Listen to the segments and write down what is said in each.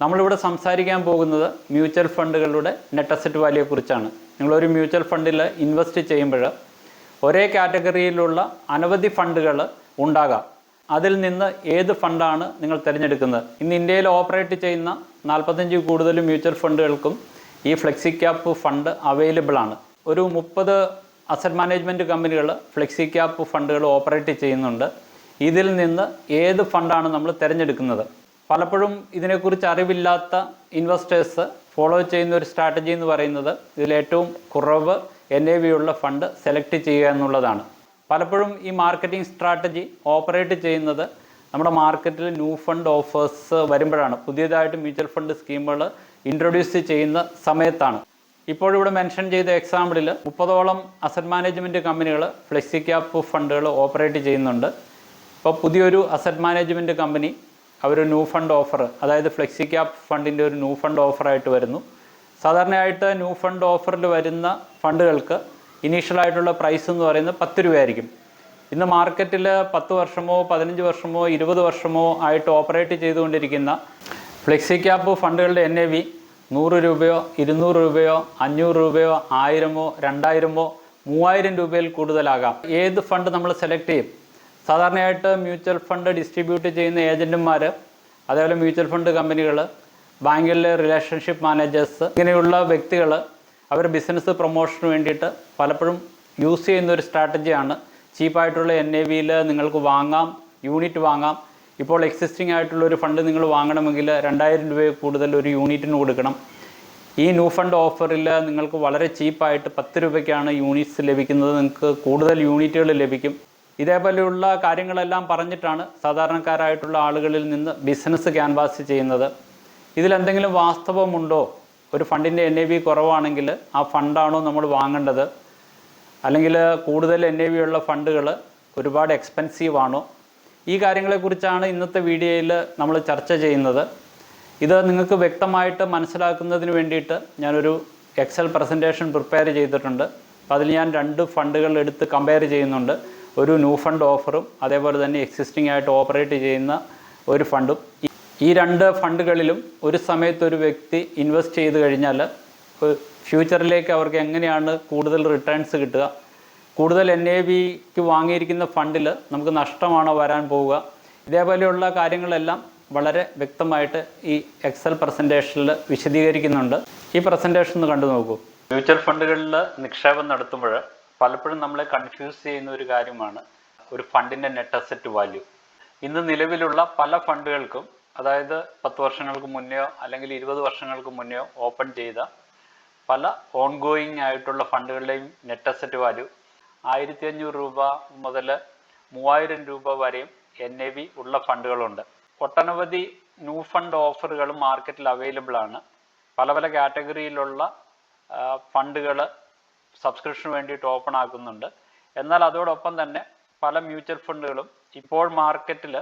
നമ്മളിവിടെ സംസാരിക്കാൻ പോകുന്നത് മ്യൂച്വൽ ഫണ്ടുകളുടെ നെറ്റ് അസറ്റ് വാല്യൂയെ കുറിച്ചാണ്. നിങ്ങളൊരു മ്യൂച്വൽ ഫണ്ടിൽ ഇൻവെസ്റ്റ് ചെയ്യുമ്പോൾ ഒരേ കാറ്റഗറിയിലുള്ള അനവധി ഫണ്ടുകൾ ഉണ്ടാകാം. അതിൽ നിന്ന് ഏത് ഫണ്ടാണ് നിങ്ങൾ തിരഞ്ഞെടുക്കുന്നത്? ഇന്ന് ഇന്ത്യയിൽ ഓപ്പറേറ്റ് ചെയ്യുന്ന നാൽപ്പത്തഞ്ച് കൂടുതൽ മ്യൂച്വൽ ഫണ്ടുകൾക്കും ഈ ഫ്ലെക്സി ക്യാപ്പ് ഫണ്ട് അവൈലബിൾ ആണ്. ഒരു മുപ്പത് അസറ്റ് മാനേജ്മെന്റ് കമ്പനികൾ ഫ്ലെക്സി ക്യാപ്പ് ഫണ്ടുകൾ ഓപ്പറേറ്റ് ചെയ്യുന്നുണ്ട്. ഇതിൽ നിന്ന് ഏത് ഫണ്ടാണ് നമ്മൾ തിരഞ്ഞെടുക്കുന്നത്? പലപ്പോഴും ഇതിനെക്കുറിച്ച് അറിവില്ലാത്ത ഇൻവെസ്റ്റേഴ്സ് ഫോളോ ചെയ്യുന്ന ഒരു സ്ട്രാറ്റജി എന്ന് പറയുന്നത് ഇതിലേറ്റവും കുറവ് എൻ എ വി ഉള്ള ഫണ്ട് സെലക്ട് ചെയ്യുക എന്നുള്ളതാണ്. പലപ്പോഴും ഈ മാർക്കറ്റിംഗ് സ്ട്രാറ്റജി ഓപ്പറേറ്റ് ചെയ്യുന്നത് നമ്മുടെ മാർക്കറ്റിൽ ന്യൂ ഫണ്ട് ഓഫേഴ്സ് വരുമ്പോഴാണ്. പുതിയതായിട്ട് മ്യൂച്വൽ ഫണ്ട് സ്കീമുകൾ ഇൻട്രൊഡ്യൂസ് ചെയ്യുന്ന സമയത്താണ്. ഇപ്പോൾ ഇവിടെ മെൻഷൻ ചെയ്ത എക്സാമ്പിളിൽ മുപ്പതോളം അസറ്റ് മാനേജ്മെന്റ് കമ്പനികൾ ഫ്ലെക്സി ക്യാപ്പ് ഫണ്ടുകൾ ഓപ്പറേറ്റ് ചെയ്യുന്നുണ്ട്. ഇപ്പോൾ പുതിയൊരു അസറ്റ് മാനേജ്മെന്റ് കമ്പനി അവർ ന്യൂ ഫണ്ട് ഓഫർ അതായത് ഫ്ലെക്സി ക്യാപ് ഫണ്ടിന്റെ ഒരു ന്യൂ ഫണ്ട് ഓഫറായിട്ട് വരുന്നു. സാധാരണയായിട്ട് ന്യൂ ഫണ്ട് ഓഫറിൽ വരുന്ന ഫണ്ടുകൾക്ക് ഇനീഷ്യലായിട്ടുള്ള പ്രൈസ് എന്ന് പറയുന്നത് പത്ത് രൂപയായിരിക്കും. ഇന്ന് മാർക്കറ്റിൽ പത്ത് വർഷമോ പതിനഞ്ച് വർഷമോ ഇരുപത് വർഷമോ ആയിട്ട് ഓപ്പറേറ്റ് ചെയ്തുകൊണ്ടിരിക്കുന്ന ഫ്ലെക്സി ക്യാപ്പ് ഫണ്ടുകളുടെ എൻ എ വി നൂറ് രൂപയോ ഇരുന്നൂറ് രൂപയോ അഞ്ഞൂറ് രൂപയോ ആയിരമോ രണ്ടായിരമോ മൂവായിരം രൂപയിൽ കൂടുതലാകാം. ഏത് ഫണ്ട് നമ്മൾ സെലക്ട് ചെയ്യും? സാധാരണയായിട്ട് മ്യൂച്വൽ ഫണ്ട് ഡിസ്ട്രിബ്യൂട്ട് ചെയ്യുന്ന ഏജന്റുമാർ അതേപോലെ മ്യൂച്വൽ ഫണ്ട് കമ്പനികൾ ബാങ്കിലെ റിലേഷൻഷിപ്പ് മാനേജേഴ്സ് ഇങ്ങനെയുള്ള വ്യക്തികൾ അവർ ബിസിനസ് പ്രൊമോഷന് വേണ്ടിയിട്ട് പലപ്പോഴും യൂസ് ചെയ്യുന്ന ഒരു സ്ട്രാറ്റജിയാണ് ചീപ്പായിട്ടുള്ള എൻ എ വിയിൽ നിങ്ങൾക്ക് വാങ്ങാം യൂണിറ്റ് വാങ്ങാം. ഇപ്പോൾ എക്സിസ്റ്റിംഗ് ആയിട്ടുള്ള ഒരു ഫണ്ട് നിങ്ങൾ വാങ്ങണമെങ്കിൽ രണ്ടായിരം രൂപ കൂടുതൽ ഒരു യൂണിറ്റിന് കൊടുക്കണം. ഈ ന്യൂ ഫണ്ട് ഓഫറിൽ നിങ്ങൾക്ക് വളരെ ചീപ്പായിട്ട് പത്ത് രൂപയ്ക്കാണ് യൂണിറ്റ്സ് ലഭിക്കുന്നത്. നിങ്ങൾക്ക് കൂടുതൽ യൂണിറ്റുകൾ ലഭിക്കും. ഇതേപോലെയുള്ള കാര്യങ്ങളെല്ലാം പറഞ്ഞിട്ടാണ് സാധാരണക്കാരായിട്ടുള്ള ആളുകളിൽ നിന്ന് ബിസിനസ് ക്യാൻവാസ് ചെയ്യുന്നത്. ഇതിലെന്തെങ്കിലും വാസ്തവമുണ്ടോ? ഒരു ഫണ്ടിന്റെ എൻ എ വി കുറവാണെങ്കിൽ ആ ഫണ്ടാണോ നമ്മൾ വാങ്ങേണ്ടത്? അല്ലെങ്കിൽ കൂടുതൽ എൻ എ വി ഉള്ള ഫണ്ടുകൾ ഒരുപാട് എക്സ്പെൻസീവ് ആണോ? ഈ കാര്യങ്ങളെക്കുറിച്ചാണ് ഇന്നത്തെ വീഡിയോയിൽ നമ്മൾ ചർച്ച ചെയ്യുന്നത്. ഇത് നിങ്ങൾക്ക് വ്യക്തമായിട്ട് മനസ്സിലാക്കുന്നതിന് വേണ്ടിയിട്ട് ഞാനൊരു എക്സൽ പ്രസന്റേഷൻ പ്രിപ്പയർ ചെയ്തിട്ടുണ്ട്. അപ്പോൾ അതിൽ ഞാൻ രണ്ട് ഫണ്ടുകൾ എടുത്ത് കമ്പയർ ചെയ്യുന്നുണ്ട്. ഒരു ന്യൂ ഫണ്ട് ഓഫറും അതേപോലെ തന്നെ എക്സിസ്റ്റിംഗ് ആയിട്ട് ഓപ്പറേറ്റ് ചെയ്യുന്ന ഒരു ഫണ്ടും ഈ- രണ്ട് ഫണ്ടുകളിലും ഒരു സമയത്ത് ഒരു വ്യക്തി ഇൻവെസ്റ്റ് ചെയ്ത് കഴിഞ്ഞാൽ ഫ്യൂച്ചറിലേക്ക് അവർക്ക് എങ്ങനെയാണ് കൂടുതൽ റിട്ടേൺസ് കിട്ടുക? കൂടുതൽ എൻ എ വിക്ക് വാങ്ങിയിരിക്കുന്ന ഫണ്ടിൽ നമുക്ക് നഷ്ടമാണോ വരാൻ പോവുക? ഇതേപോലെയുള്ള കാര്യങ്ങളെല്ലാം വളരെ വ്യക്തമായിട്ട് ഈ എക്സൽ പ്രസന്റേഷനിൽ വിശദീകരിക്കുന്നുണ്ട്. ഈ പ്രസന്റേഷൻ ഒന്ന് കണ്ടു നോക്കൂ. ഫ്യൂച്ചർ ഫണ്ടുകളിൽ നിക്ഷേപം നടത്തുമ്പോൾ പലപ്പോഴും നമ്മളെ കൺഫ്യൂസ് ചെയ്യുന്ന ഒരു കാര്യമാണ് ഒരു ഫണ്ടിന്റെ നെറ്റ് അസറ്റ് വാല്യൂ ഇന്ന് നിലവിലുള്ള പല ഫണ്ടുകൾക്കും അതായത് പത്ത് വർഷങ്ങൾക്ക് മുന്നെയോ അല്ലെങ്കിൽ ഇരുപത് വർഷങ്ങൾക്ക് മുന്നെയോ ഓപ്പൺ ചെയ്ത പല ഓൺഗോയിങ് ആയിട്ടുള്ള ഫണ്ടുകളുടെയും നെറ്റ് അസറ്റ് വാല്യൂ ആയിരത്തി അഞ്ഞൂറ് രൂപ മുതൽ മൂവായിരം രൂപ വരെയും എൻ എ വി ഉള്ള ഫണ്ടുകളുണ്ട് ഒട്ടനവധി ന്യൂ ഫണ്ട് ഓഫറുകൾ മാർക്കറ്റിൽ അവൈലബിൾ ആണ്. പല പല കാറ്റഗറിയിലുള്ള ഫണ്ടുകൾ സബ്സ്ക്രിപ്ഷന് വേണ്ടിയിട്ട് ഓപ്പൺ ആക്കുന്നുണ്ട്. എന്നാൽ അതോടൊപ്പം തന്നെ പല മ്യൂച്വൽ ഫണ്ടുകളും ഇപ്പോൾ മാർക്കറ്റിൽ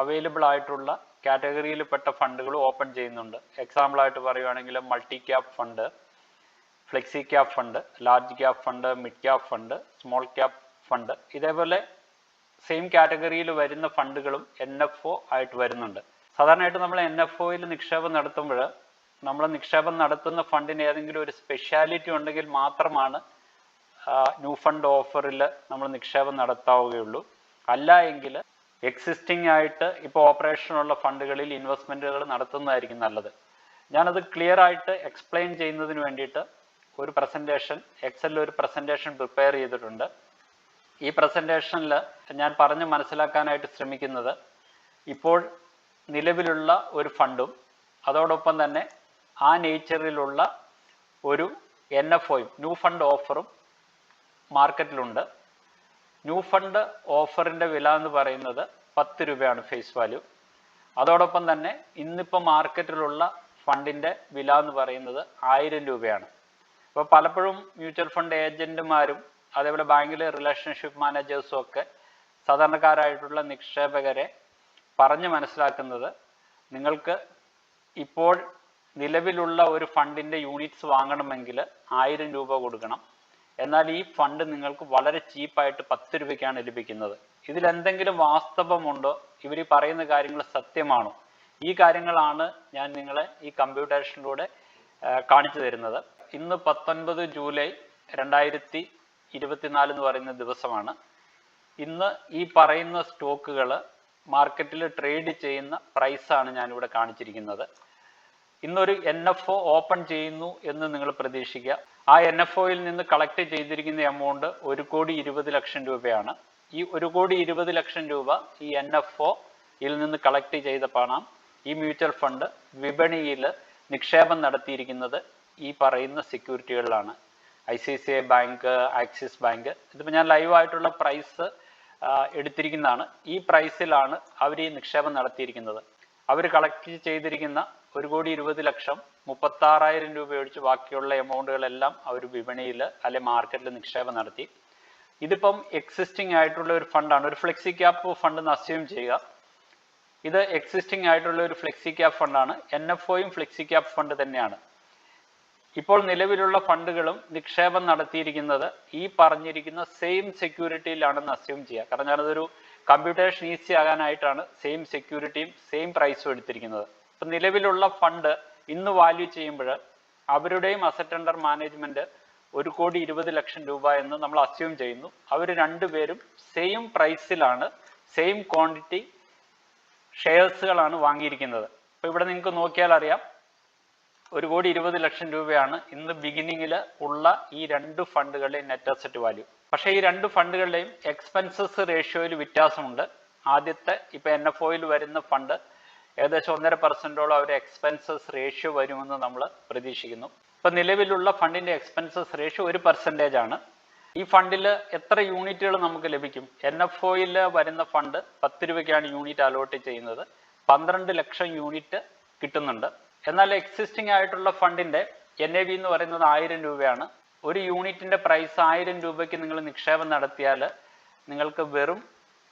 അവൈലബിൾ ആയിട്ടുള്ള കാറ്റഗറിയിൽപ്പെട്ട ഫണ്ടുകൾ ഓപ്പൺ ചെയ്യുന്നുണ്ട്. എക്സാമ്പിൾ ആയിട്ട് പറയുകയാണെങ്കിൽ multi cap fund flexi cap fund large cap fund mid cap fund small cap fund ഇതേപോലെ സെയിം കാറ്റഗറിയിൽ വരുന്ന ഫണ്ടുകളും എൻ എഫ് ഒ ആയിട്ട് വരുന്നുണ്ട്. സാധാരണയായിട്ട് നമ്മൾ എൻ എഫ് ഒയിൽ നിക്ഷേപം നടത്തുമ്പോൾ നമ്മൾ നിക്ഷേപം നടത്തുന്ന ഫണ്ടിന് ഏതെങ്കിലും ഒരു സ്പെഷ്യാലിറ്റി ഉണ്ടെങ്കിൽ മാത്രമാണ് ന്യൂ ഫണ്ട് ഓഫറിൽ നമ്മൾ നിക്ഷേപം നടത്താവുകയുള്ളൂ. അല്ല എങ്കിൽ എക്സിസ്റ്റിംഗ് ആയിട്ട് ഇപ്പോൾ ഓപ്പറേഷനുള്ള ഫണ്ടുകളിൽ ഇൻവെസ്റ്റ്മെന്റുകൾ നടത്തുന്നതായിരിക്കും നല്ലത്. ഞാനത് ക്ലിയർ ആയിട്ട് എക്സ്പ്ലെയിൻ ചെയ്യുന്നതിന് വേണ്ടിയിട്ട് ഒരു പ്രസന്റേഷൻ എക്സലിൽ ഒരു പ്രസന്റേഷൻ പ്രിപ്പയർ ചെയ്തിട്ടുണ്ട്. ഈ പ്രസന്റേഷനിൽ ഞാൻ പറഞ്ഞ് മനസ്സിലാക്കാനായിട്ട് ശ്രമിക്കുന്നത് ഇപ്പോൾ നിലവിലുള്ള ഒരു ഫണ്ടും അതോടൊപ്പം തന്നെ ആ നേച്ചറിലുള്ള ഒരു എൻ എഫ് ഒയും ന്യൂ ഫണ്ട് ഓഫറും മാർക്കറ്റിലുണ്ട്. ന്യൂ ഫണ്ട് ഓഫറിന്റെ വില എന്ന് പറയുന്നത് പത്ത് രൂപയാണ് ഫേസ് വാല്യൂ. അതോടൊപ്പം തന്നെ ഇന്നിപ്പോൾ മാർക്കറ്റിലുള്ള ഫണ്ടിന്റെ വില എന്ന് പറയുന്നത് ആയിരം രൂപയാണ്. അപ്പോൾ പലപ്പോഴും മ്യൂച്വൽ ഫണ്ട് ഏജന്റുമാരും അതേപോലെ ബാങ്കിലെ റിലേഷൻഷിപ്പ് മാനേജേഴ്സും ഒക്കെ സാധാരണക്കാരായിട്ടുള്ള നിക്ഷേപകരെ പറഞ്ഞു മനസ്സിലാക്കുന്നത് നിങ്ങൾക്ക് ഇപ്പോൾ നിലവിലുള്ള ഒരു ഫണ്ടിന്റെ യൂണിറ്റ്സ് വാങ്ങണമെങ്കിൽ ആയിരം രൂപ കൊടുക്കണം. എന്നാൽ ഈ ഫണ്ട് നിങ്ങൾക്ക് വളരെ ചീപ്പായിട്ട് പത്ത് രൂപയ്ക്കാണ് ലഭിക്കുന്നത്. ഇതിൽ എന്തെങ്കിലും വാസ്തവമുണ്ടോ? ഇവർ പറയുന്ന കാര്യങ്ങൾ സത്യമാണോ? ഈ കാര്യങ്ങളാണ് ഞാൻ നിങ്ങളെ ഈ കമ്പ്യൂട്ടേഷനിലൂടെ കാണിച്ചു തരുന്നത്. ഇന്ന് പത്തൊൻപത് ജൂലൈ രണ്ടായിരത്തി ഇരുപത്തിനാല് എന്ന് പറയുന്ന ദിവസമാണ്. ഇന്ന് ഈ പറയുന്ന സ്റ്റോക്കുകൾ മാർക്കറ്റിൽ ട്രേഡ് ചെയ്യുന്ന പ്രൈസാണ് ഞാനിവിടെ കാണിച്ചിരിക്കുന്നത്. ഇന്നൊരു എൻ എഫ് ഒ ഓപ്പൺ ചെയ്യുന്നു എന്ന് നിങ്ങൾ പ്രതീക്ഷിക്കുക. ആ എൻ എഫ് ഒയിൽ നിന്ന് കളക്ട് ചെയ്തിരിക്കുന്ന എമൗണ്ട് ഒരു കോടി ഇരുപത് ലക്ഷം രൂപയാണ്. ഈ ഒരു കോടി ഇരുപത് ലക്ഷം രൂപ ഈ എൻ എഫ് ഒയിൽ നിന്ന് കളക്ട് ചെയ്ത പണം ഈ മ്യൂച്വൽ ഫണ്ട് വിപണിയിൽ നിക്ഷേപം നടത്തിയിരിക്കുന്നത് ഈ പറയുന്ന സെക്യൂരിറ്റികളിലാണ് I C C I bank axis bank ഇതിപ്പോൾ ഞാൻ ലൈവായിട്ടുള്ള പ്രൈസ് എടുത്തിരിക്കുന്നതാണ്. ഈ പ്രൈസിലാണ് അവർ ഈ നിക്ഷേപം നടത്തിയിരിക്കുന്നത്. അവർ കളക്ട് ചെയ്തിരിക്കുന്ന ഒരു കോടി ഇരുപത് ലക്ഷം മുപ്പത്താറായിരം രൂപ ഒഴിച്ച് ബാക്കിയുള്ള എമൗണ്ടുകളെല്ലാം അവർ വിപണിയിൽ അല്ലെ മാർക്കറ്റിൽ നിക്ഷേപം നടത്തി. ഇതിപ്പം എക്സിസ്റ്റിംഗ് ആയിട്ടുള്ള ഒരു ഫണ്ടാണ് ഒരു ഫ്ലെക്സി ക്യാപ്പ് ഫണ്ട് എന്ന് അസ്യൂം ചെയ്യുക. ഇത് എക്സിസ്റ്റിംഗ് ആയിട്ടുള്ള ഒരു ഫ്ലെക്സി ക്യാപ്പ് ഫണ്ടാണ് എൻ എഫ് ഒയും ഫ്ലെക്സി ക്യാപ്പ് ഫണ്ട് തന്നെയാണ്. ഇപ്പോൾ നിലവിലുള്ള ഫണ്ടുകളും നിക്ഷേപം നടത്തിയിരിക്കുന്നത് ഈ പറഞ്ഞിരിക്കുന്ന സെയിം സെക്യൂരിറ്റിയിലാണെന്ന് അസ്യൂം ചെയ്യുക. കാരണം ഞാനതൊരു കമ്പ്യൂട്ടേഷൻ ഈസി ആകാനായിട്ടാണ് സെയിം സെക്യൂരിറ്റിയും സെയിം പ്രൈസും എടുത്തിരിക്കുന്നത്. ഇപ്പം നിലവിലുള്ള ഫണ്ട് ഇന്ന് വാല്യൂ ചെയ്യുമ്പോൾ അവരുടെയും അസറ്റ് അണ്ടർ മാനേജ്മെന്റ് ഒരു കോടി ഇരുപത് ലക്ഷം രൂപ എന്ന് നമ്മൾ അസ്യൂം ചെയ്യുന്നു. അവർ രണ്ടുപേരും സെയിം പ്രൈസിലാണ് സെയിം ക്വാണ്ടിറ്റി ഷെയർസുകളാണ് വാങ്ങിയിരിക്കുന്നത്. അപ്പോൾ ഇവിടെ നിങ്ങൾക്ക് നോക്കിയാൽ അറിയാം ഒരു കോടി ഇരുപത് ലക്ഷം രൂപയാണ് ഇന്ന് ബിഗിനിങ്ങിൽ ഉള്ള ഈ രണ്ട് ഫണ്ടുകളുടെയും നെറ്റ് അസറ്റ് വാല്യൂ പക്ഷേ ഈ രണ്ട് ഫണ്ടുകളുടെയും എക്സ്പെൻസസ് റേഷ്യോയിൽ വ്യത്യാസമുണ്ട്. ആദ്യത്തെ ഇപ്പൊ എൻ എഫ് ഒയിൽ വരുന്ന ഫണ്ട് ഏകദേശം ഒന്നര പെർസെന്റോളം അവർ എക്സ്പെൻസസ് റേഷ്യോ വരുമെന്ന് നമ്മൾ പ്രതീക്ഷിക്കുന്നു. ഇപ്പൊ നിലവിലുള്ള ഫണ്ടിന്റെ എക്സ്പെൻസസ് റേഷ്യോ ഒരു പെർസെന്റേജ് ആണ്. ഈ ഫണ്ടിൽ എത്ര യൂണിറ്റുകൾ നമുക്ക് ലഭിക്കും? എൻ എഫ് ഒയിൽ വരുന്ന ഫണ്ട് പത്ത് രൂപയ്ക്കാണ് യൂണിറ്റ് അലോട്ട് ചെയ്യുന്നത്. പന്ത്രണ്ട് ലക്ഷം യൂണിറ്റ് കിട്ടുന്നുണ്ട്. എന്നാൽ എക്സിസ്റ്റിംഗ് ആയിട്ടുള്ള ഫണ്ടിന്റെ എൻ എ ബി എന്ന് പറയുന്നത് ആയിരം രൂപയാണ്. ഒരു യൂണിറ്റിന്റെ പ്രൈസ് ആയിരം രൂപയ്ക്ക് നിങ്ങൾ നിക്ഷേപം നടത്തിയാൽ നിങ്ങൾക്ക് വെറും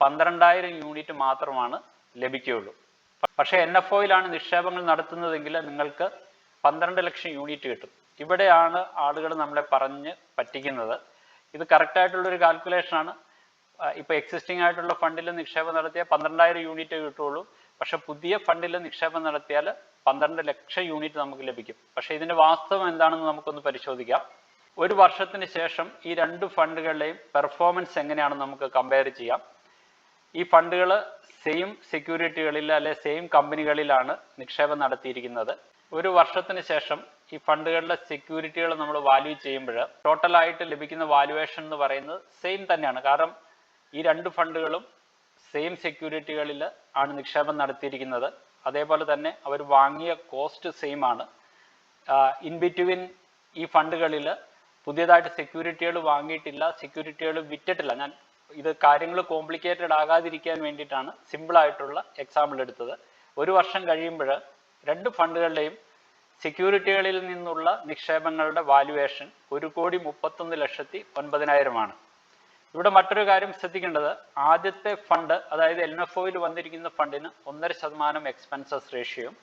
പന്ത്രണ്ടായിരം യൂണിറ്റ് മാത്രമാണ് ലഭിക്കുകയുള്ളൂ. പക്ഷേ എൻ എഫ് ഒയിലാണ് നിക്ഷേപങ്ങൾ നടത്തുന്നതെങ്കിൽ നിങ്ങൾക്ക് പന്ത്രണ്ട് ലക്ഷം യൂണിറ്റ് കിട്ടും. ഇവിടെയാണ് ആളുകൾ നമ്മളെ പറഞ്ഞ് പറ്റിക്കുന്നത്. ഇത് കറക്റ്റായിട്ടുള്ളൊരു കാൽക്കുലേഷനാണ്. കാൽക്കുലേഷൻ ആണ് ഇപ്പൊ എക്സിസ്റ്റിംഗ് ആയിട്ടുള്ള ഫണ്ടിൽ നിക്ഷേപം നടത്തിയാൽ പന്ത്രണ്ടായിരം യൂണിറ്റ് കിട്ടുള്ളൂ പക്ഷെ പുതിയ ഫണ്ടിൽ നിക്ഷേപം നടത്തിയാൽ പന്ത്രണ്ട് ലക്ഷം യൂണിറ്റ് നമുക്ക് ലഭിക്കും. പക്ഷേ ഇതിന്റെ വാസ്തവം എന്താണെന്ന് നമുക്കൊന്ന് പരിശോധിക്കാം. ഒരു വർഷത്തിന് ശേഷം ഈ രണ്ട് ഫണ്ടുകളുടെയും പെർഫോമൻസ് എങ്ങനെയാണെന്ന് നമുക്ക് കമ്പയർ ചെയ്യാം. ഈ ഫണ്ടുകൾ സെയിം സെക്യൂരിറ്റികളിൽ അല്ലെ സെയിം കമ്പനികളിലാണ് നിക്ഷേപം നടത്തിയിരിക്കുന്നത്. ഒരു വർഷത്തിന് ശേഷം ഈ ഫണ്ടുകളുടെ സെക്യൂരിറ്റികൾ നമ്മൾ വാല്യൂ ചെയ്യുമ്പോൾ ടോട്ടലായിട്ട് ലഭിക്കുന്ന വാല്യുവേഷൻ എന്ന് പറയുന്നത് സെയിം തന്നെയാണ്. കാരണം ഈ രണ്ട് ഫണ്ടുകളും സെയിം സെക്യൂരിറ്റികളിൽ ആണ് നിക്ഷേപം നടത്തിയിരിക്കുന്നത്. അതേപോലെ തന്നെ അവർ വാങ്ങിയ കോസ്റ്റ് സെയിം ആണ്. ഇൻ ബിറ്റ്വീൻ ഈ ഫണ്ടുകളിൽ പുതിയതായിട്ട് സെക്യൂരിറ്റികൾ വാങ്ങിയിട്ടില്ല സെക്യൂരിറ്റികൾ വിറ്റിട്ടില്ല. ഞാൻ ഇത് കാര്യങ്ങൾ കോംപ്ലിക്കേറ്റഡ് ആകാതിരിക്കാൻ വേണ്ടിയിട്ടാണ് സിമ്പിൾ ആയിട്ടുള്ള എക്സാമ്പിൾ എടുത്തത്. ഒരു വർഷം കഴിയുമ്പോൾ രണ്ട് ഫണ്ടുകളുടെയും സെക്യൂരിറ്റികളിൽ നിന്നുള്ള നിക്ഷേപങ്ങളുടെ വാല്യുവേഷൻ ഒരു കോടി മുപ്പത്തൊന്ന് ലക്ഷത്തി ഒൻപതിനായിരമാണ്. ഇവിടെ മറ്റൊരു കാര്യം ശ്രദ്ധിക്കേണ്ടത് ആദ്യത്തെ ഫണ്ട് അതായത് എൽ എഫ് ഒയിൽ വന്നിരിക്കുന്ന ഫണ്ടിന് ഒന്നര ശതമാനം എക്സ്പെൻസസ് റേഷ്യോയും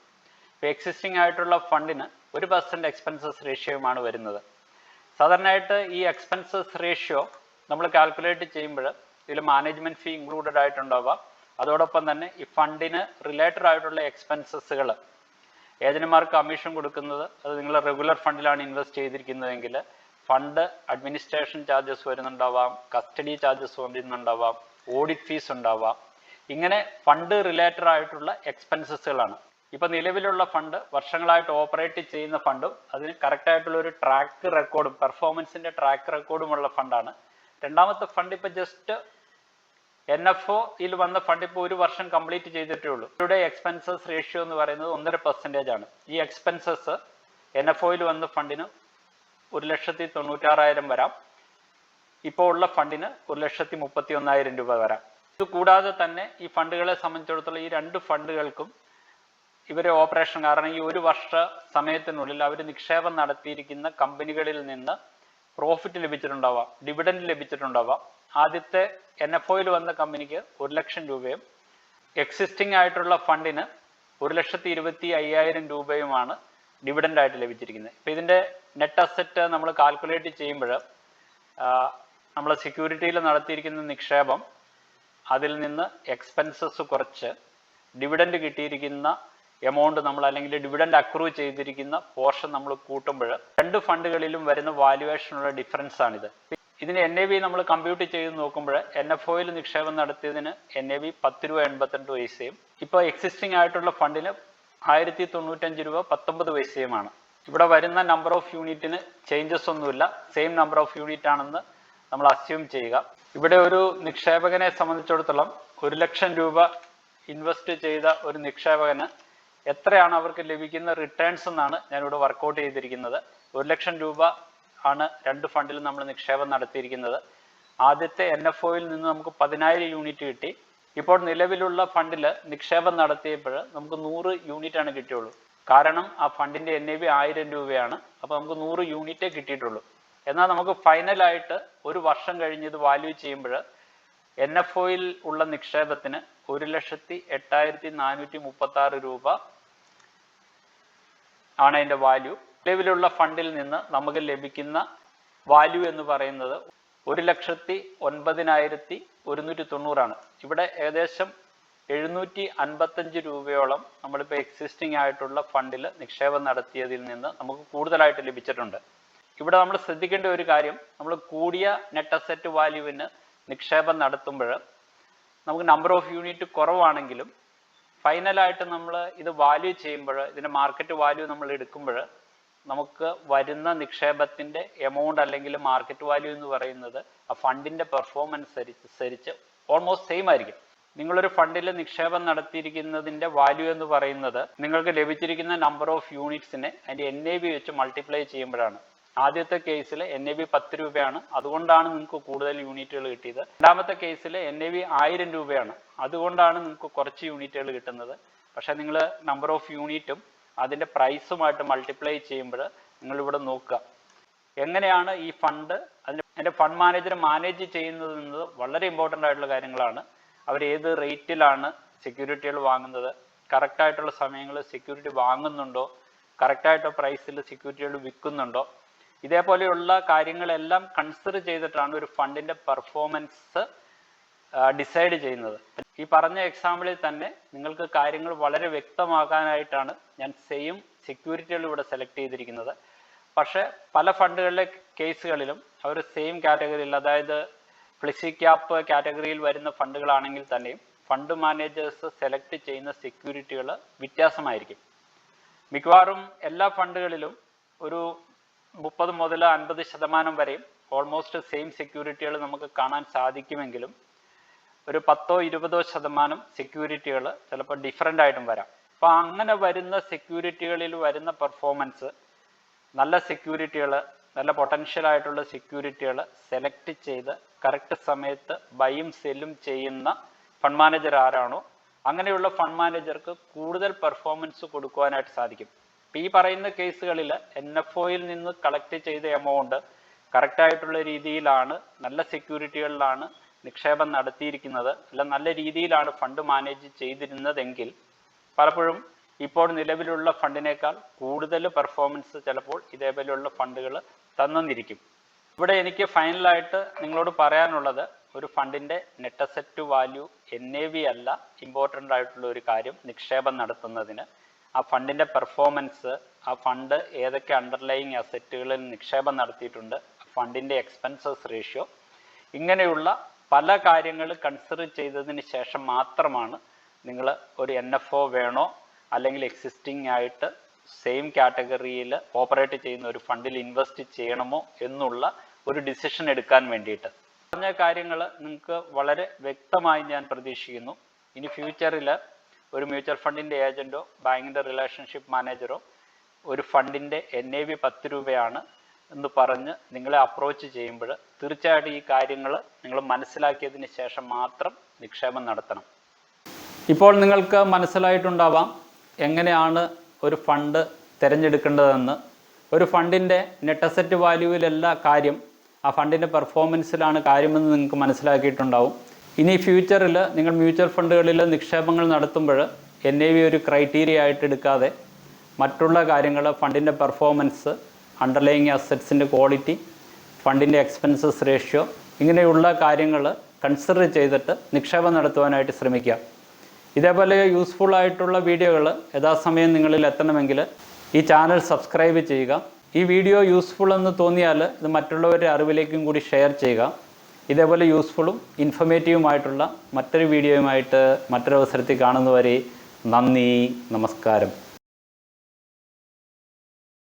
എക്സിസ്റ്റിംഗ് ആയിട്ടുള്ള ഫണ്ടിന് ഒരു പെർസെന്റ് എക്സ്പെൻസസ് റേഷ്യോയുമാണ് വരുന്നത്. സാധാരണയായിട്ട് ഈ എക്സ്പെൻസസ് റേഷ്യോ നമ്മൾ കാൽക്കുലേറ്റ് ചെയ്യുമ്പോൾ ഇതിൽ മാനേജ്മെന്റ് ഫീ ഇൻക്ലൂഡഡ് ആയിട്ടുണ്ടാവുക അതോടൊപ്പം തന്നെ ഈ ഫണ്ടിന് റിലേറ്റഡ് ആയിട്ടുള്ള എക്സ്പെൻസസുകൾ ഏജന്റുമാർക്ക് കമ്മീഷൻ കൊടുക്കുന്നത് അത് നിങ്ങൾ റെഗുലർ ഫണ്ടിലാണ് ഇൻവെസ്റ്റ് ചെയ്തിരിക്കുന്നതെങ്കിൽ ഫണ്ട് അഡ്മിനിസ്ട്രേഷൻ ചാർജസ് വരുന്നുണ്ടാവാം കസ്റ്റഡി ചാർജസ് വരുന്നുണ്ടാവാം ഓഡിറ്റ് ഫീസ് ഉണ്ടാവാം. ഇങ്ങനെ ഫണ്ട് റിലേറ്റഡ് ആയിട്ടുള്ള എക്സ്പെൻസസുകളാണ് ഇപ്പൊ നിലവിലുള്ള ഫണ്ട് വർഷങ്ങളായിട്ട് ഓപ്പറേറ്റ് ചെയ്യുന്ന ഫണ്ടും അതിന് കറക്റ്റ് ആയിട്ടുള്ള ഒരു ട്രാക്ക് റെക്കോർഡും പെർഫോമൻസിന്റെ ട്രാക്ക് റെക്കോർഡുമുള്ള ഫണ്ടാണ് രണ്ടാമത്തെ ഫണ്ട് ഇപ്പൊ ജസ്റ്റ് എൻ എഫ് ഒയിൽ വന്ന ഫണ്ട് ഇപ്പോൾ ഒരു വർഷം കംപ്ലീറ്റ് ചെയ്തിട്ടേ ഉള്ളൂ. ഇവിടെ എക്സ്പെൻസസ് റേഷ്യോ എന്ന് പറയുന്നത് ഒന്നര പെർസെന്റേജ് ആണ്. ഈ എക്സ്പെൻസസ് എൻ എഫ് ഒയിൽ വന്ന ഫണ്ടിന് ഒരു ലക്ഷത്തി തൊണ്ണൂറ്റാറായിരം വരാം. ഇപ്പോൾ ഉള്ള ഫണ്ടിന് ഒരു ലക്ഷത്തി മുപ്പത്തി ഒന്നായിരം രൂപ വരാം. ഇത് കൂടാതെ തന്നെ ഈ ഫണ്ടുകളെ സംബന്ധിച്ചിടത്തോളം ഈ രണ്ട് ഫണ്ടുകൾക്കും ഇവരെ ഓപ്പറേഷൻ കാരണം ഈ ഒരു വർഷ സമയത്തിനുള്ളിൽ അവർ നിക്ഷേപം നടത്തിയിരിക്കുന്ന കമ്പനികളിൽ നിന്ന് പ്രോഫിറ്റ് ലഭിച്ചിട്ടുണ്ടാവാം ഡിവിഡൻഡ് ലഭിച്ചിട്ടുണ്ടാവാം. ആദ്യത്തെ എൻ എഫ് ഒയിൽ വന്ന കമ്പനിക്ക് ഒരു ലക്ഷം രൂപയും എക്സിസ്റ്റിംഗ് ആയിട്ടുള്ള ഫണ്ടിന് ഒരു ലക്ഷത്തി ഇരുപത്തി അയ്യായിരം രൂപയുമാണ് ഡിവിഡൻഡ് ആയിട്ട് ലഭിച്ചിരിക്കുന്നത്. ഇപ്പം ഇതിന്റെ നെറ്റ് അസറ്റ് നമ്മൾ കാൽക്കുലേറ്റ് ചെയ്യുമ്പോൾ നമ്മൾ സെക്യൂരിറ്റിയിൽ നടത്തിയിരിക്കുന്ന നിക്ഷേപം അതിൽ നിന്ന് എക്സ്പെൻസസ് കുറച്ച് ഡിവിഡൻഡ് കിട്ടിയിരിക്കുന്ന എമൗണ്ട് നമ്മൾ അല്ലെങ്കിൽ ഡിവിഡൻഡ് അക്രൂ ചെയ്തിരിക്കുന്ന പോർഷൻ നമ്മൾ കൂട്ടുമ്പോൾ രണ്ട് ഫണ്ടുകളിലും വരുന്ന വാല്യുവേഷനുള്ള ഡിഫറൻസ് ആണിത്. ഇതിന് എൻ എ ബി നമ്മൾ കമ്പ്യൂട്ട് ചെയ്ത് നോക്കുമ്പോൾ എൻ എഫ് ഒയിൽ നിക്ഷേപം നടത്തിയതിന് എൻ എ ബി പത്ത് രൂപ എൺപത്തിരണ്ട് പൈസയും ഇപ്പോൾ എക്സിസ്റ്റിംഗ് ആയിട്ടുള്ള ഫണ്ടിന് ആയിരത്തി തൊണ്ണൂറ്റഞ്ച് രൂപ പത്തൊമ്പത് പൈസയുമാണ്. ഇവിടെ വരുന്ന നമ്പർ ഓഫ് യൂണിറ്റിന് ചേഞ്ചസ് ഒന്നുമില്ല. സെയിം നമ്പർ ഓഫ് യൂണിറ്റ് ആണെന്ന് നമ്മൾ അസ്യൂം ചെയ്യുക. ഇവിടെ ഒരു നിക്ഷേപകനെ സംബന്ധിച്ചിടത്തോളം ഒരു ലക്ഷം രൂപ ഇൻവെസ്റ്റ് ചെയ്ത ഒരു നിക്ഷേപകന് എത്രയാണ് അവർക്ക് ലഭിക്കുന്ന റിട്ടേൺസ് എന്നാണ് ഞാനിവിടെ വർക്കൗട്ട് ചെയ്തിരിക്കുന്നത്. ഒരു ലക്ഷം രൂപ ആണ് രണ്ട് ഫണ്ടിലും നമ്മൾ നിക്ഷേപം നടത്തിയിരിക്കുന്നത്. ആദ്യത്തെ എൻ എഫ് ഒയിൽ നിന്ന് നമുക്ക് പതിനായിരം യൂണിറ്റ് കിട്ടി. ഇപ്പോൾ നിലവിലുള്ള ഫണ്ടിൽ നിക്ഷേപം നടത്തിയപ്പോൾ നമുക്ക് നൂറ് യൂണിറ്റ് ആണ് കിട്ടിയുള്ളൂ. കാരണം ആ ഫണ്ടിന്റെ എൻ എ ബി ആയിരം രൂപയാണ്. അപ്പോൾ നമുക്ക് നൂറ് യൂണിറ്റേ കിട്ടിയിട്ടുള്ളൂ. എന്നാൽ നമുക്ക് ഫൈനലായിട്ട് ഒരു വർഷം കഴിഞ്ഞ് ഇത് വാല്യൂ ചെയ്യുമ്പോൾ എൻ എഫ് ഒയിൽ ഉള്ള നിക്ഷേപത്തിന് ഒരു ലക്ഷത്തി എട്ടായിരത്തി നാനൂറ്റി മുപ്പത്തി ആറ് രൂപ ആണ് അതിന്റെ വാല്യൂ നിലവിലുള്ള ഫണ്ടിൽ നിന്ന് നമുക്ക് ലഭിക്കുന്ന വാല്യൂ എന്ന് പറയുന്നത് ഒരു ലക്ഷത്തി ഒൻപതിനായിരത്തി ഒരുന്നൂറ്റി തൊണ്ണൂറാണ്. ഇവിടെ ഏകദേശം എഴുന്നൂറ്റി അൻപത്തഞ്ച് രൂപയോളം നമ്മളിപ്പോൾ എക്സിസ്റ്റിംഗ് ആയിട്ടുള്ള ഫണ്ടിൽ നിക്ഷേപം നടത്തിയതിൽ നിന്ന് നമുക്ക് കൂടുതലായിട്ട് ലഭിച്ചിട്ടുണ്ട്. ഇവിടെ നമ്മൾ ശ്രദ്ധിക്കേണ്ട ഒരു കാര്യം നമ്മൾ കൂടിയ നെറ്റ് അസറ്റ് വാല്യൂവിന് നിക്ഷേപം നടത്തുമ്പോൾ നമുക്ക് നമ്പർ ഓഫ് യൂണിറ്റ് കുറവാണെങ്കിലും ഫൈനലായിട്ട് നമ്മൾ ഇത് വാല്യൂ ചെയ്യുമ്പോൾ ഇതിന്റെ മാർക്കറ്റ് വാല്യൂ നമ്മൾ എടുക്കുമ്പോൾ നമുക്ക് വരുന്ന നിക്ഷേപത്തിന്റെ എമൗണ്ട് അല്ലെങ്കിൽ മാർക്കറ്റ് വാല്യൂ എന്ന് പറയുന്നത് ആ ഫണ്ടിന്റെ പെർഫോമൻസ് അനുസരിച്ച് ഓൾമോസ്റ്റ് സെയിം ആയിരിക്കും. നിങ്ങളൊരു ഫണ്ടിൽ നിക്ഷേപം നടത്തിയിരിക്കുന്നതിന്റെ വാല്യൂ എന്ന് പറയുന്നത് നിങ്ങൾക്ക് ലഭിച്ചിരിക്കുന്ന നമ്പർ ഓഫ് യൂണിറ്റ്സിനെ അതിന്റെ എൻ എ ബി വെച്ച് മൾട്ടിപ്ലൈ ചെയ്യുമ്പോഴാണ്. ആദ്യത്തെ കേസിൽ എൻ എ ബി പത്ത് രൂപയാണ്. അതുകൊണ്ടാണ് നിങ്ങൾക്ക് കൂടുതൽ യൂണിറ്റുകൾ കിട്ടിയത്. രണ്ടാമത്തെ കേസിൽ എൻ എ ബി ആയിരം രൂപയാണ്. അതുകൊണ്ടാണ് നിങ്ങൾക്ക് കുറച്ച് യൂണിറ്റുകൾ കിട്ടുന്നത്. പക്ഷേ നിങ്ങൾ നമ്പർ ഓഫ് യൂണിറ്റും അതിന്റെ പ്രൈസുമായിട്ട് മൾട്ടിപ്ലൈ ചെയ്യുമ്പോൾ നിങ്ങൾ ഇവിടെ നോക്കുക. എങ്ങനെയാണ് ഈ ഫണ്ട് അതിന്റെ എന്റെ ഫണ്ട് മാനേജർ മാനേജ് ചെയ്യുന്നത് എന്നത് വളരെ ഇമ്പോർട്ടന്റ് ആയിട്ടുള്ള കാര്യങ്ങളാണ്. അവർ ഏത് റേറ്റിലാണ് സെക്യൂരിറ്റികൾ വാങ്ങുന്നത്? കറക്റ്റായിട്ടുള്ള സമയങ്ങളിൽ സെക്യൂരിറ്റി വാങ്ങുന്നുണ്ടോ? കറക്റ്റായിട്ടുള്ള പ്രൈസിൽ സെക്യൂരിറ്റികൾ വിൽക്കുന്നുണ്ടോ? ഇതേപോലെയുള്ള കാര്യങ്ങളെല്ലാം കൺസിഡർ ചെയ്തിട്ടാണ് ഒരു ഫണ്ടിന്റെ പെർഫോമൻസ് ഡിസൈഡ് ചെയ്യുന്നത്. ഈ പറഞ്ഞ എക്സാമ്പിളിൽ തന്നെ നിങ്ങൾക്ക് കാര്യങ്ങൾ വളരെ വ്യക്തമാകാനായിട്ടാണ് ഞാൻ സെയിം സെക്യൂരിറ്റികൾ ഇവിടെ സെലക്ട് ചെയ്തിരിക്കുന്നത്. പക്ഷേ പല ഫണ്ടുകളിലെ കേസുകളിലും അവർ സെയിം കാറ്റഗറിയിൽ അതായത് ഫ്ലിസി ക്യാപ്പ് കാറ്റഗറിയിൽ വരുന്ന ഫണ്ടുകളാണെങ്കിൽ തന്നെയും ഫണ്ട് മാനേജേഴ്സ് സെലക്ട് ചെയ്യുന്ന സെക്യൂരിറ്റികൾ വ്യത്യാസമായിരിക്കും. മിക്കവാറും എല്ലാ ഫണ്ടുകളിലും ഒരു മുപ്പത് മുതൽ അൻപത് ശതമാനം വരെയും ഓൾമോസ്റ്റ് സെയിം സെക്യൂരിറ്റികൾ നമുക്ക് കാണാൻ സാധിക്കുമെങ്കിലും ഒരു പത്തോ ഇരുപതോ ശതമാനം സെക്യൂരിറ്റികൾ ചിലപ്പോൾ ഡിഫറെന്റ് ആയിട്ടും വരാം. അപ്പോൾ അങ്ങനെ വരുന്ന സെക്യൂരിറ്റികളിൽ വരുന്ന പെർഫോമൻസ് നല്ല സെക്യൂരിറ്റികൾ നല്ല പൊട്ടൻഷ്യൽ ആയിട്ടുള്ള സെക്യൂരിറ്റികൾ സെലക്ട് ചെയ്ത് കറക്റ്റ് സമയത്ത് ബൈയും സെല്ലും ചെയ്യുന്ന ഫണ്ട് മാനേജർ ആരാണോ അങ്ങനെയുള്ള ഫണ്ട് മാനേജർക്ക് കൂടുതൽ പെർഫോമൻസ് കൊടുക്കുവാനായിട്ട് സാധിക്കും. ഈ പറയുന്ന കേസുകളിൽ എൻ എഫ് ഒയിൽ നിന്ന് കളക്ട് ചെയ്ത എമൗണ്ട് കറക്റ്റായിട്ടുള്ള രീതിയിലാണ് നല്ല സെക്യൂരിറ്റികളിലാണ് നിക്ഷേപം നടത്തിയിരിക്കുന്നത്. അല്ല നല്ല രീതിയിലാണ് ഫണ്ട് മാനേജ് ചെയ്തിരുന്നതെങ്കിൽ പലപ്പോഴും ഇപ്പോൾ നിലവിലുള്ള ഫണ്ടിനേക്കാൾ കൂടുതൽ പെർഫോമൻസ് ചിലപ്പോൾ ഇതേപോലെയുള്ള ഫണ്ടുകൾ തന്നിരിക്കും. ഇവിടെ എനിക്ക് ഫൈനലായിട്ട് നിങ്ങളോട് പറയാനുള്ളത് ഒരു ഫണ്ടിന്റെ net asset value N A V അല്ല ഇമ്പോർട്ടന്റ് ആയിട്ടുള്ള ഒരു കാര്യം നിക്ഷേപം നടത്തുന്നതിന്. ആ ഫണ്ടിന്റെ പെർഫോമൻസ് ആ ഫണ്ട് ഏതൊക്കെ അണ്ടർലൈയിങ് അസറ്റുകളിൽ നിക്ഷേപം നടത്തിയിട്ടുണ്ട് ഫണ്ടിന്റെ എക്സ്പെൻസസ് റേഷ്യോ ഇങ്ങനെയുള്ള പല കാര്യങ്ങൾ കൺസിഡർ ചെയ്തതിന് ശേഷം മാത്രമാണ് നിങ്ങൾ ഒരു എൻ എഫ് ഒ വേണോ അല്ലെങ്കിൽ എക്സിസ്റ്റിംഗ് ആയിട്ട് സെയിം കാറ്റഗറിയിൽ ഓപ്പറേറ്റ് ചെയ്യുന്ന ഒരു ഫണ്ടിൽ ഇൻവെസ്റ്റ് ചെയ്യണമോ എന്നുള്ള ഒരു ഡിസിഷൻ എടുക്കാൻ വേണ്ടിയിട്ട്. പറഞ്ഞ കാര്യങ്ങൾ നിങ്ങൾക്ക് വളരെ വ്യക്തമായി ഞാൻ പ്രതീക്ഷിക്കുന്നു. ഇനി ഫ്യൂച്ചറിൽ ഒരു മ്യൂച്വൽ ഫണ്ടിന്റെ ഏജന്റോ ബാങ്കിന്റെ റിലേഷൻഷിപ്പ് മാനേജറോ ഒരു ഫണ്ടിന്റെ എൻ എ വി പത്ത് രൂപയാണ് എന്ന് പറഞ്ഞ് നിങ്ങളെ അപ്രോച്ച് ചെയ്യുമ്പോൾ തീർച്ചയായിട്ടും ഈ കാര്യങ്ങൾ നിങ്ങൾ മനസ്സിലാക്കിയതിന് ശേഷം മാത്രം നിക്ഷേപം നടത്തണം. ഇപ്പോൾ നിങ്ങൾക്ക് മനസ്സിലായിട്ടുണ്ടാവാം എങ്ങനെയാണ് ഒരു ഫണ്ട് തിരഞ്ഞെടുക്കേണ്ടതെന്ന്. ഒരു ഫണ്ടിന്റെ നെറ്റ് അസറ്റ് വാല്യൂവിലല്ല കാര്യം ആ ഫണ്ടിന്റെ പെർഫോമൻസിലാണ് കാര്യമെന്ന് നിങ്ങൾക്ക് മനസ്സിലാക്കിയിട്ടുണ്ടാവും. ഇനി ഫ്യൂച്ചറിൽ നിങ്ങൾ മ്യൂച്വൽ ഫണ്ടുകളിൽ നിക്ഷേപങ്ങൾ നടത്തുമ്പോൾ എൻ ഐ വി ഒരു ക്രൈറ്റീരിയ ആയിട്ട് എടുക്കാതെ മറ്റുള്ള കാര്യങ്ങൾ ഫണ്ടിന്റെ പെർഫോമൻസ് അണ്ടർലൈങ് അസറ്റ്സിന്റെ ക്വാളിറ്റി ഫണ്ടിന്റെ എക്സ്പെൻസസ് റേഷ്യോ ഇങ്ങനെയുള്ള കാര്യങ്ങൾ കൺസിഡർ ചെയ്തിട്ട് നിക്ഷേപം നടത്തുവാനായിട്ട് ശ്രമിക്കുക. ഇതേപോലെ യൂസ്ഫുൾ ആയിട്ടുള്ള വീഡിയോകൾ യഥാസമയം നിങ്ങളിൽ എത്തണമെങ്കിൽ ഈ ചാനൽ സബ്സ്ക്രൈബ് ചെയ്യുക. ഈ വീഡിയോ യൂസ്ഫുൾ എന്ന് തോന്നിയാൽ ഇത് മറ്റുള്ളവരുടെ അറിവിലേക്കും കൂടി ഷെയർ ചെയ്യുക. ഇതേപോലെ യൂസ്ഫുള്ളും ഇൻഫർമേറ്റീവുമായിട്ടുള്ള മറ്റൊരു വീഡിയോയുമായിട്ട് മറ്റൊരവസരത്തിൽ കാണുന്നവരെ നന്ദി നമസ്കാരം.